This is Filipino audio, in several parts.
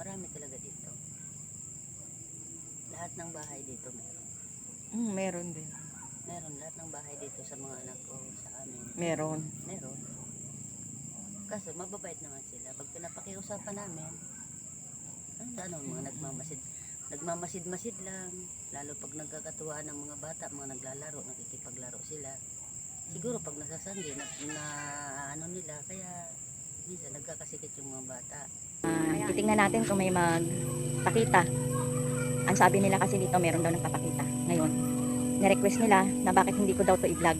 marami talaga dito. Lahat ng bahay dito meron. Mm, meron din. Meron lahat ng bahay dito sa mga anak ko, sa amin. Meron. Meron. Kaso mababait naman sila. Pag pinapakiusapan namin, ano, ano mga nagmamasid, nagmamasid-masid lang. Lalo pag nagkakatuwaan ng mga bata, mga naglalaro, nakikipaglaro sila. Siguro pag nasasanggi, na, na ano nila, kaya minsan nagkakasikit yung mga bata. Ah, titingnan natin kung may magpakita. Ang sabi nila kasi dito meron daw nagpapakita. Ngayon, ni-request nila na bakit hindi ko daw to i-vlog.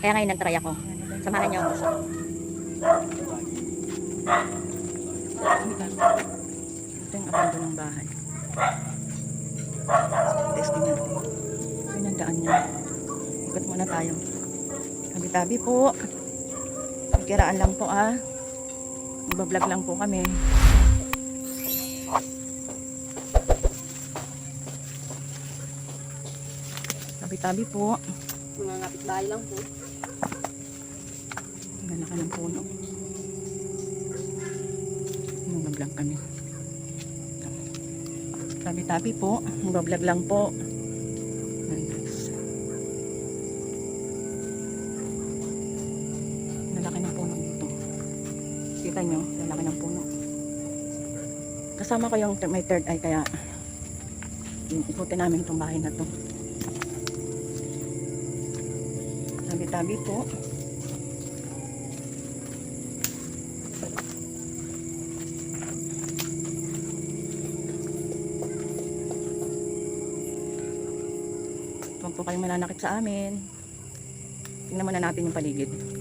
Kaya ngayon nag-try ako. Samahan niyo. ako. Ito yung abando ng bahay. Testing natin. Ito yung daan niya. Ikot muna tayo. Tabi-tabi po. Kiraan lang po ah. Magbablog lang po kami. Tabi-tabi po. Mga kapitbahay lang po. Ang laki ng puno. Magbablog kami. Tabi-tabi po. Magbablog lang po. Kita nyo, lalaki ng puno. Kasama ko yung may third eye kaya ikutin namin itong bahay na to. Tabi-tabi po. Huwag po kayong mananakit sa amin. Tingnan muna natin yung paligid.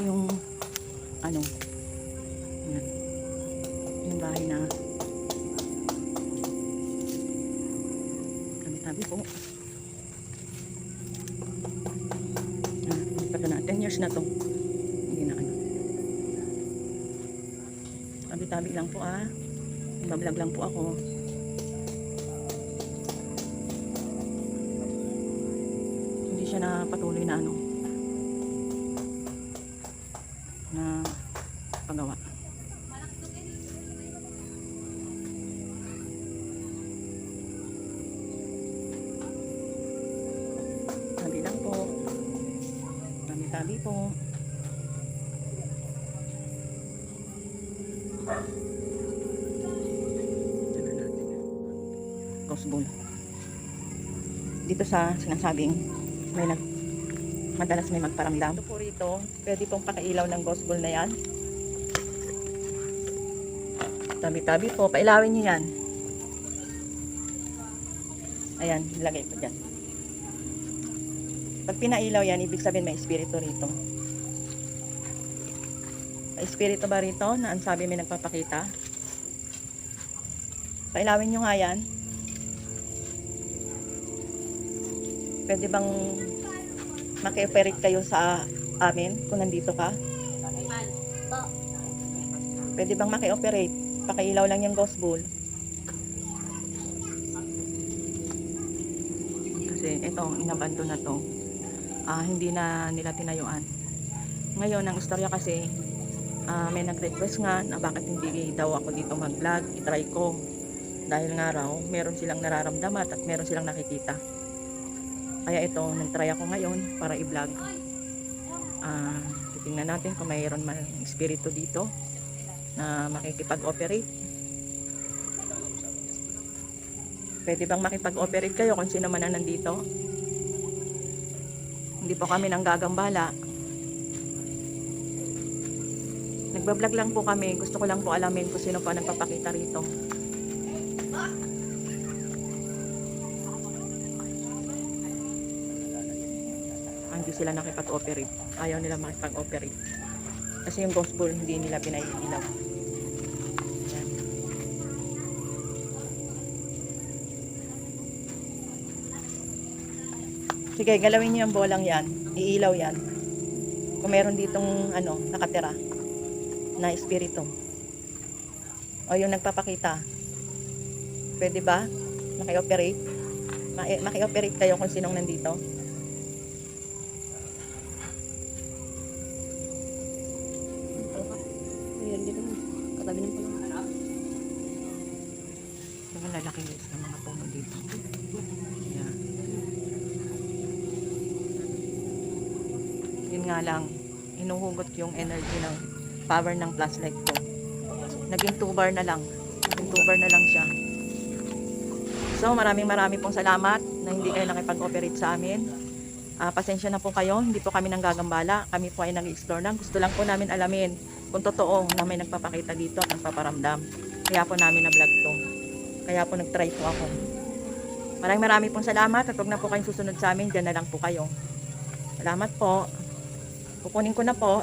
Ito yung ano yan. yung bahay na tabi-tabi po. Tagal na. 10 years na to. Hindi na ano. Tabi-tabi lang po ah. Bablog lang po ako. Hindi siya na patuloy na ano. Na pagawa. Tabi lang po. Tabi-tabi po. Natin. Gospel. Dito sa sinasabing may nag madalas may magparamdam. Ito po rito, pwede pong pakailaw ng gospel na yan. Tabi-tabi po, pailawin nyo yan. Ayan, ilagay ko dyan. Pag pinailaw yan, ibig sabihin may espiritu rito. May espiritu ba rito na ang sabi may nagpapakita? Pailawin nyo nga yan. Pwede bang maki-operate kayo sa amin kung nandito ka? Pwede bang maki-operate? Pakailaw lang yung ghost ball. Kasi ito, inabando na to. Ah, hindi na nila tinayuan. Ngayon, ang istorya kasi, ah, may nag-request nga na bakit hindi daw ako dito mag-vlog. I-try ko. Dahil nga raw, meron silang nararamdaman at meron silang nakikita. Kaya ito, nag-try ako ngayon para i-vlog. Ah, titingnan natin kung mayroon man espiritu dito na makikipag-operate. Pwede bang makipag-operate kayo kung sino man ang nandito? Hindi po kami nang gagambala. Nagbablog lang po kami. Gusto ko lang po alamin kung sino pa nagpapakita rito. Hindi sila nakipag-operate. Ayaw nila makipag-operate. Kasi yung ghost ball hindi nila pinaiilaw. Sige, galawin niyo yung bolang yan. Iilaw yan. Kung meron ditong ano, nakatira na espiritu. O yung nagpapakita. Pwede ba? Maki-operate? Maki- Maki-operate kayo kung sinong nandito? Yung lalaki ng mga puno dito. Yan. Yun nga lang, inuhugot yung energy ng power ng flashlight ko. Naging 2 bar na lang. Naging 2 bar na lang siya. So, maraming maraming pong salamat na hindi kayo nakipag-operate sa amin. Ah, pasensya na po kayo, hindi po kami nanggagambala. Kami po ay nag-explore lang. Gusto lang po namin alamin kung totoo na may nagpapakita dito at nagpaparamdam. Kaya po namin na-vlog to. Kaya po nag-try po ako. Maraming maraming pong salamat at huwag na po kayong susunod sa amin. Diyan na lang po kayo. Salamat po. Kukunin ko na po.